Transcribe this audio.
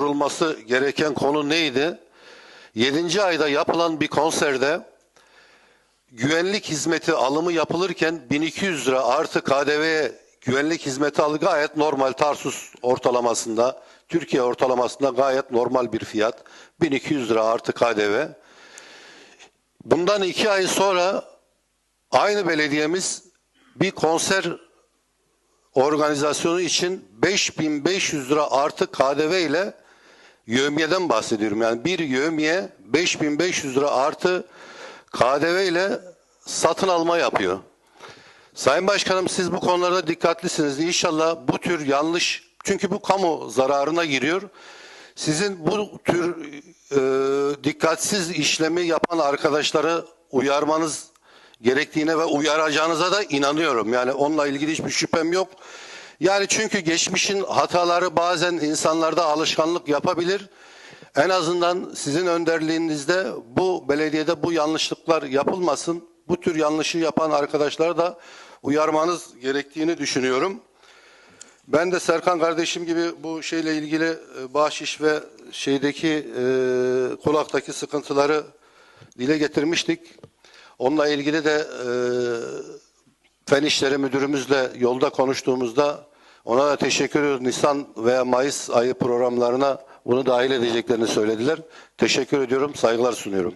durulması gereken konu neydi? 7. ayda yapılan bir konserde güvenlik hizmeti alımı yapılırken 1200 lira artı KDV'ye güvenlik hizmeti alı gayet normal Tarsus ortalamasında, Türkiye ortalamasında gayet normal bir fiyat. 1200 lira artı KDV. Bundan iki ay sonra aynı belediyemiz bir konser organizasyonu için 5500 lira artı KDV ile yövmiyeden bahsediyorum. Yani bir yövmiye 5500 lira artı KDV ile satın alma yapıyor. Sayın Başkanım siz bu konularda dikkatlisiniz. İnşallah bu tür yanlış çünkü bu kamu zararına giriyor. Sizin bu tür e, dikkatsiz işlemi yapan arkadaşları uyarmanız gerektiğine ve uyaracağınıza da inanıyorum. Yani onunla ilgili hiçbir şüphem yok. Yani çünkü geçmişin hataları bazen insanlarda alışkanlık yapabilir. En azından sizin önderliğinizde bu belediyede bu yanlışlıklar yapılmasın. Bu tür yanlışı yapan arkadaşları da uyarmanız gerektiğini düşünüyorum. Ben de Serkan kardeşim gibi bu şeyle ilgili e, bahşiş ve şeydeki e, kulaktaki sıkıntıları dile getirmiştik. Onunla ilgili de e, Fen İşleri Müdürümüzle yolda konuştuğumuzda ona da teşekkür ediyoruz. Nisan veya Mayıs ayı programlarına bunu dahil edeceklerini söylediler. Teşekkür ediyorum, saygılar sunuyorum.